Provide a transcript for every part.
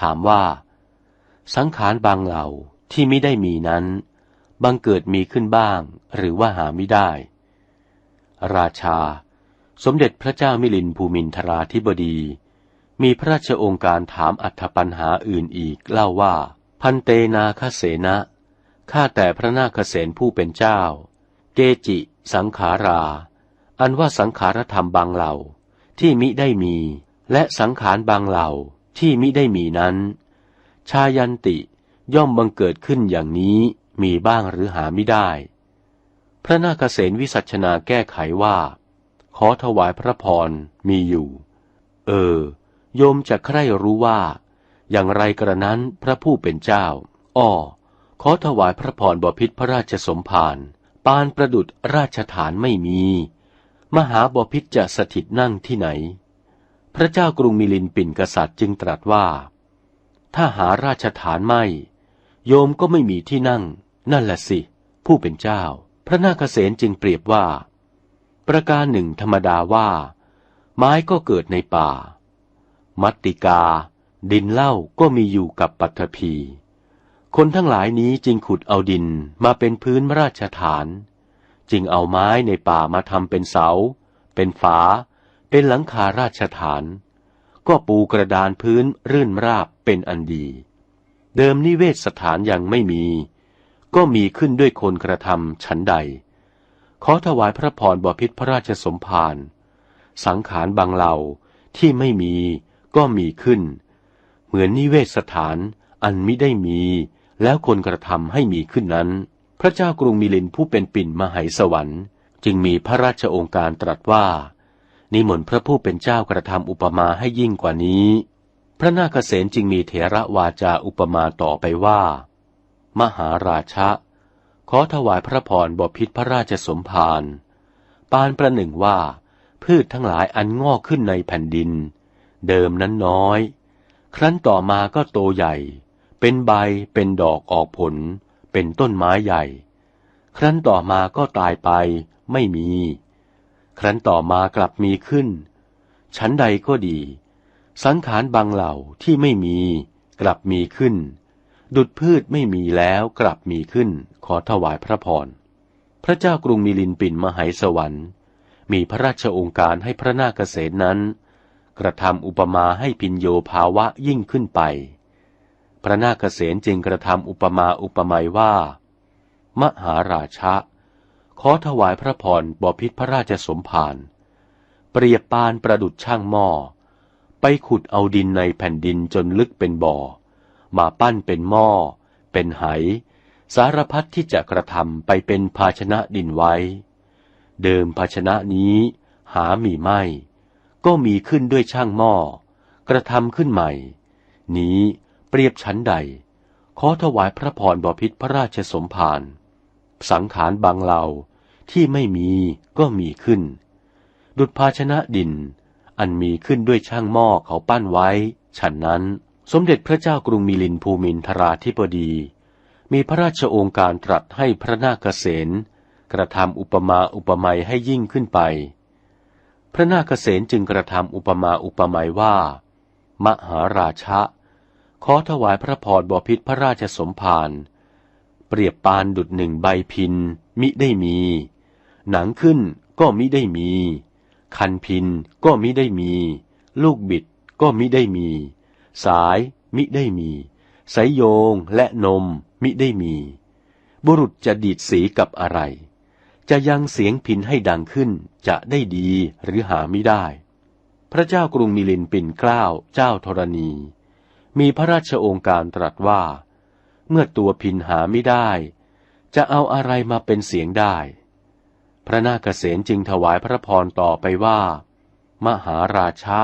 ถามว่า สังขารบางเหล่าที่ไม่ได้มีนั้น บังเกิดมีขึ้นบ้าง หรือว่าหาไม่ได้ ราชา สมเด็จพระเจ้ามิลินภูมินทราธิบดี มีพระราชองค์การถามอัธปัญหาอื่นอีกเล่าว่า พันเตนาคเสนะข้าแต่พระนาคเสนผู้เป็นเจ้า เกจิ สังขารา อันว่าสังขารธรรมบางเหล่าที่มิได้มี และสังขารบางเหล่า ที่มิได้มีนั้น ชายันติย่อมบังเกิดขึ้นอย่างนี้มีบ้างหรือหาไม่ได้ พระนาคเษนวิสัชนาแก้ไขว่า ขอถวายพระพรมีอยู่ เออ โยมจะใคร่รู้ว่า อย่างไรกระนั้นพระผู้เป็นเจ้า อ้อ ขอถวายพระพรบพิษพระราชสมภารปานประดุดราชฐานไม่มี มหาบพิษจะสถิตนั่งที่ไหน พระเจ้ากรุงมิลินปินกษัตริย์จึงตรัสว่า ถ้าหาราชฐานไม่ โยมก็ไม่มีที่นั่ง นั่นแหละสิ ผู้เป็นเจ้า พระนาคเษนจึงเปรียบว่า ประการหนึ่งธรรมดาว่า ไม้ก็เกิดในป่า มัตติกา ดินเล้าก็มีอยู่กับปัทภีคนทั้งหลายนี้จึงขุดเอาดินมาเป็นพื้นราชฐาน จึงเอาไม้ในป่ามาทำเป็นเสา เป็นฝา เป็นหลังคาราชฐาน ก็ปูกระดานพื้นรื่นราบเป็นอันดี เดิมนิเวศสถานยังไม่มี ก็มีขึ้นด้วยคนกระทำชั้นใด ขอถวายพระพรบพิษพระราชสมภารสังขารบางเหล่าที่ไม่มีก็มีขึ้น เหมือนนิเวศสถานอันมิได้มี แล้วคนกระทำให้มีขึ้นนั้น พระเจ้ากรุงมิลินผู้เป็นปิ่นมหายสวรรค์ จึงมีพระราชองค์การตรัสว่า นิมนต์พระผู้เป็นเจ้ากระทำอุปมาให้ยิ่งกว่านี้ พระนาคเษนจึงมีเถระวาจาอุปมาต่อไปว่า มหาราชะ ขอถวายพระพรบพิษพระราชสมภารปานประหนึ่งว่า พืชทั้งหลายอันงอกขึ้นในแผ่นดิน เดิมนั้นน้อย ครั้นต่อมาก็โตใหญ่ เป็นใบเป็นดอกออกผล เป็นต้นไม้ใหญ่ ครั้นต่อมาก็ตายไปไม่มี ครั้นต่อมากลับมีขึ้น ชั้นใดก็ดี สังขารบางเหล่าที่ไม่มี กลับมีขึ้น ดุดพืชไม่มีแล้วกลับมีขึ้น ขอถวายพระพร พระเจ้ากรุงมิลินปินมหายสวรรค์ มีพระราชองค์การให้พระนาคเษนนั้น กระทำอุปมาให้พินโยภาวะยิ่งขึ้นไป พระนาคเษนจึงกระทำอุปมาอุปไมยว่า มหาราชะ ขอถวายพระพรบพิษพระราชสมภาร เปรียบปานประดุดช่างหม้อ ไปขุดเอาดินในแผ่นดินจนลึกเป็นบ่อ มาปั้นเป็นหม้อ เป็นไห สารพัดที่จะกระทำไปเป็นภาชนะดินไว้ เดิมภาชนะนี้หามีไม่ ก็มีขึ้นด้วยช่างหม้อ กระทำขึ้นใหม่ นี้เปรียบชั้นใด ขอถวายพระพรบพิษพระราชสมภารสังขารบางเหล่า ที่ไม่มีก็มีขึ้น ดุจภาชนะดิน อันมีขึ้นด้วยช่างหม้อเขาปั้นไว้ ฉันนั้นสมเด็จพระเจ้ากรุงมิลินภูมินทราธิบดี มีพระราชโองการตรัสให้พระนาคเษนกระทำอุปมาอุปไมยให้ยิ่งขึ้นไป พระนาคเษนจึงกระทำอุปมาอุปไมยว่า มหาราชะ ขอถวายพระพรบพิษพระราชสมภารเปรียบปานดุดหนึ่งใบพินมิได้มี หนังขึ้นก็มิได้มี คันพินก็มิได้มี ลูกบิดก็มิได้มี สายมิได้มีสายโยงและนมมิได้มี บุรุษจะดีดสีกับอะไร จะยังเสียงพินให้ดังขึ้นจะได้ดีหรือหาไม่ได้ พระเจ้ากรุงมิลินปินเกล้าเจ้าธรณี มีพระราชโองการตรัสว่า เมื่อตัวพินหาไม่ได้ จะเอาอะไรมาเป็นเสียงได้ ระนาคเษนจึงถวายพระพรต่อไปว่า มหาราชะ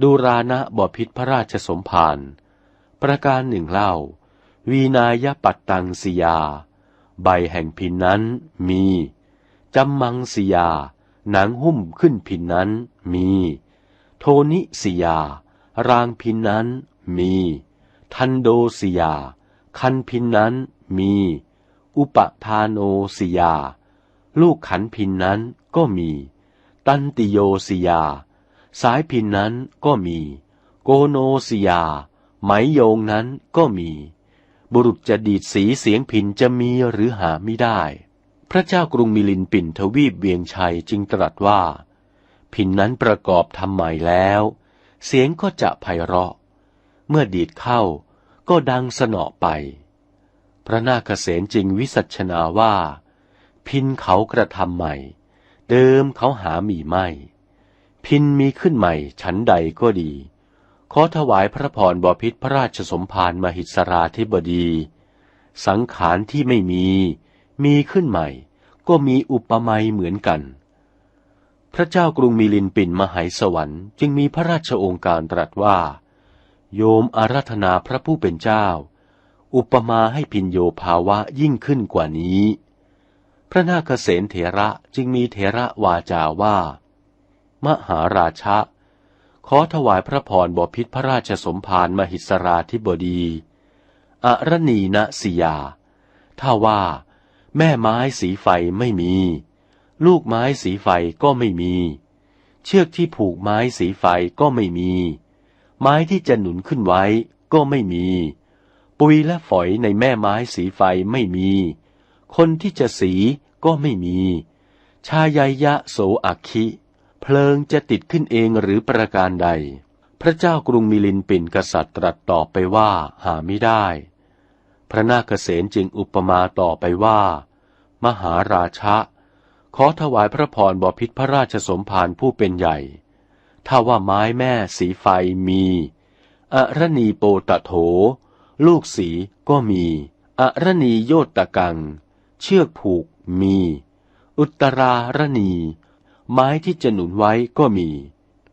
ดูรานะบพิษพระราชสมภารประการหนึ่งเล่า วีนายปัตตังสยา ใบแห่งพินนั้นมีจำมังสยา หนังหุ้มขึ้นพินนั้นมี โทนิสยา รางพินนั้นมี ทันโดสิยา คันพินนั้นมี อุปทานโนสิยา ลูกขันพินนั้นก็มี ตันติโยสิยา สายพินนั้นก็มี โกโนสิยา ไหมโยงนั้นก็มี บุรุษจะดีดสีเสียงพินจะมีหรือหาไม่ได้ พระเจ้ากรุงมิลินปินทวีปเวียงชัยจึงตรัสว่า พินนั้นประกอบทำใหม่แล้ว เสียงก็จะไพเราะ เมื่อดีดเข้าก็ดังสนอไป พระนาคเษนจึงวิสัชนาว่า พินเขากระทำใหม่ เดิมเขาหามีไม่ พินมีขึ้นใหม่ฉันใดก็ดี ขอถวายพระพรบพิษพระราชสมภารมหิสราธิบดี สังขารที่ไม่มี มีขึ้นใหม่ ก็มีอุปมาเหมือนกัน พระเจ้ากรุงมิลินปินมหายสวรรค์จึงมีพระราชโองการตรัสว่า โยมอาราธนาพระผู้เป็นเจ้า อุปมาให้พินโยภาวะยิ่งขึ้นกว่านี้ พระนาคเษนเถระจึงมีเถระวาจาว่า มหาราชะ ขอถวายพระพรบพิษพระราชสมภารมหิสราธิบดี อรณีนสิยา ถ้าว่า แม่ไม้สีไฟไม่มี ลูกไม้สีไฟก็ไม่มี เชือกที่ผูกไม้สีไฟก็ไม่มี ไม้ที่จะหนุนขึ้นไว้ก็ไม่มี ปุยและฝอยในแม่ไม้สีไฟไม่มีคนที่จะสี ก็ไม่มี ชายายะโสอักคิ เพลิงจะติดขึ้นเองหรือประการใด พระเจ้ากรุงมิลินปินกษัตริย์ตรัสตอบไปว่าหาไม่ได้ พระนาคเษนจึงอุปมาต่อไปว่า มหาราชะ ขอถวายพระพรบพิษพระราชสมภารผู้เป็นใหญ่ ถ้าว่าไม้แม่สีไฟมีอรณีโปตะโถ ลูกสีก็มีอรณีโยตตะกัง เชือกผูก มี อุตรารณี ไม้ที่จะหนุนไว้ก็มี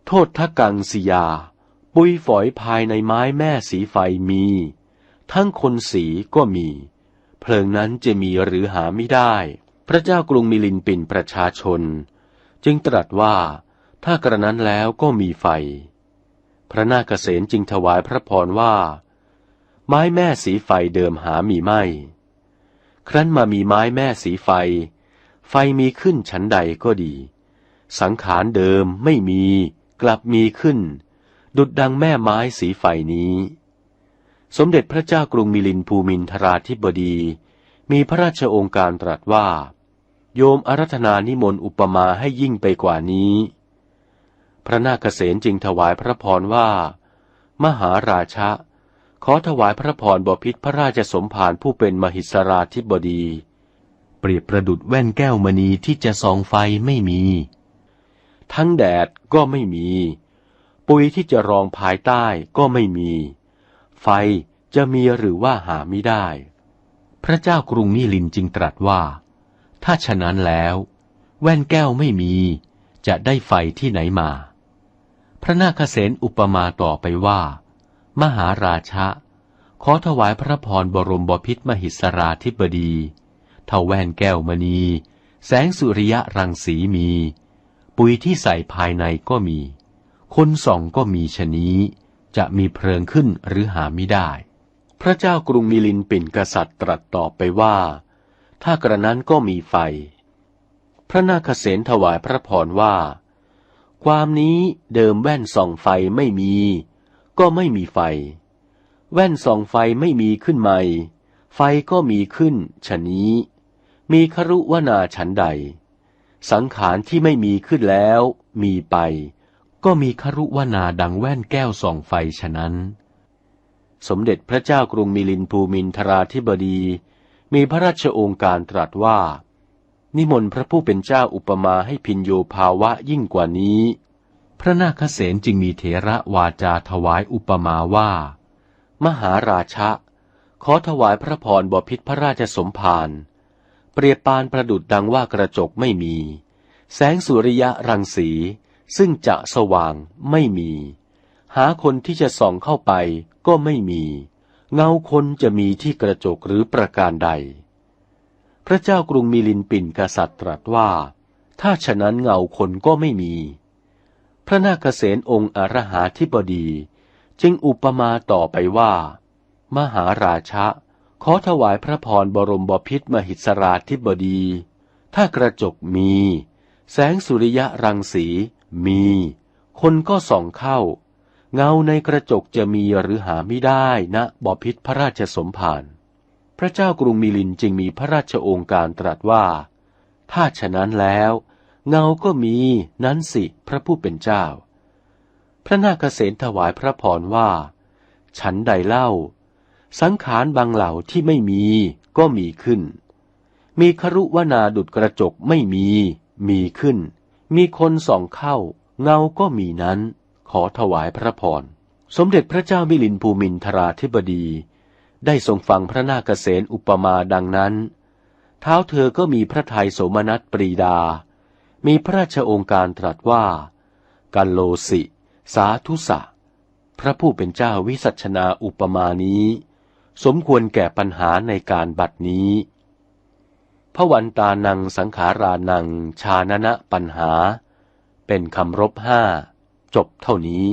โทษทกังสยา ปุยฝอยภายในไม้แม่สีไฟมี ทั้งคนสีก็มี เพลิงนั้นจะมีหรือหาไม่ได้ พระเจ้ากรุงมิลินปินประชาชน จึงตรัสว่าถ้ากระนั้นแล้วก็มีไฟ พระนาคเษนจึงถวายพระพรว่า ไม้แม่สีไฟเดิมหามีไม่ ครั้นมามีไม้แม่สีไฟ ไฟมีขึ้นชั้นใดก็ดี สังขารเดิมไม่มีกลับมีขึ้น ดุดดังแม่ไม้สีไฟนี้ สมเด็จพระเจ้ากรุงมิลินภูมินทราธิบดี มีพระราชองค์การตรัสว่า โยมอารัธนานิมนต์อุปมาให้ยิ่งไปกว่านี้ พระนาคเษนจึงถวายพระพรว่า มหาราชะ ขอถวายพระพรบพิษพระราชสมภารผู้เป็นมหิสราธิบดี เปรียบประดุดแว่นแก้วมณีที่จะส่องไฟไม่มี ทั้งแดดก็ไม่มี ปุยที่จะรองภายใต้ก็ไม่มี ไฟจะมีหรือว่าหาไม่ได้ พระเจ้ากรุงมิลินจึงตรัสว่า ถ้าฉะนั้นแล้ว แว่นแก้วไม่มี จะได้ไฟที่ไหนมา พระนาคเษนอุปมาต่อไปว่า มหาราชะ ขอถวายพระพรบรมบพิษมหิสราธิบดีเทาแว่นแก้วมณี แสงสุริยะรังสีมี ปุ๋ยที่ใส่ภายในก็มี คนส่องก็มีชนี้ จะมีเพลิงขึ้นหรือหาไม่ได้ พระเจ้ากรุงมิลินปินกษัตริย์ตรัสตอบไปว่า ถ้ากระนั้นก็มีไฟ พระนาคเษนถวายพระพรว่า ความนี้เดิมแว่นส่องไฟไม่มี ก็ไม่มีไฟ แว่นส่องไฟไม่มีขึ้นใหม่ ไฟก็มีขึ้นชะนี้ มีครุวนาฉันใด สังขารที่ไม่มีขึ้นแล้ว มีไป ก็มีครุวนาดังแว่นแก้วส่องไฟฉะนั้น สมเด็จพระเจ้ากรุงมิลินภูมินทราธิบดี มีพระราชโองการตรัสว่า นิมนต์พระผู้เป็นเจ้าอุปมาให้พินโยภาวะยิ่งกว่านี้ พระนาคเษนจึงมีเถระวาจาถวายอุปมาว่า มหาราชะ ขอถวายพระพรบพิษพระราชสมภารเปรียบปานประดุดดังว่ากระจกไม่มี แสงสุริยะรังสี ซึ่งจะสว่างไม่มี หาคนที่จะส่องเข้าไปก็ไม่มี เงาคนจะมีที่กระจกหรือประการใด พระเจ้ากรุงมิลินปินกษัตริย์ตรัสว่า ถ้าฉะนั้นเงาคนก็ไม่มี พระนาคเษนองค์อรหาธิบดี จึงอุปมาต่อไปว่า มหาราชะ ขอถวายพระพรบรมบพิษมหิสราธิบดี ถ้ากระจกมี แสงสุริยะรังสีมี คนก็ส่องเข้า เงาในกระจกจะมีหรือหาไม่ได้นะบพิษพระราชสมภารพระเจ้ากรุงมิลินจึงมีพระราชโองการตรัสว่า ถ้าฉะนั้นแล้ว เงาก็มีนั้นสิพระผู้เป็นเจ้า พระนาคเษนถวายพระพรว่า ฉันใดเล่า สังขารบางเหล่าที่ไม่มีก็มีขึ้น มีครุวนาดุดกระจกไม่มี มีขึ้น มีคนส่องเข้า เงาก็มีนั้น ขอถวายพระพรสมเด็จพระเจ้ามิลินภูมินทราธิบดี ได้ทรงฟังพระนาคเษนอุปมาดังนั้น เท้าเธอก็มีพระทัยโสมนัสปรีดา มีพระราชองค์การตรัสว่า กัลโลสิ สาธุสะ พระผู้เป็นเจ้าวิสัชนาอุปมานี้ สมควรแก่ปัญหาในการบัดนี้พระวันตานังสังขารานังชาณนะปัญหา เป็นคำรบห้า จบเท่านี้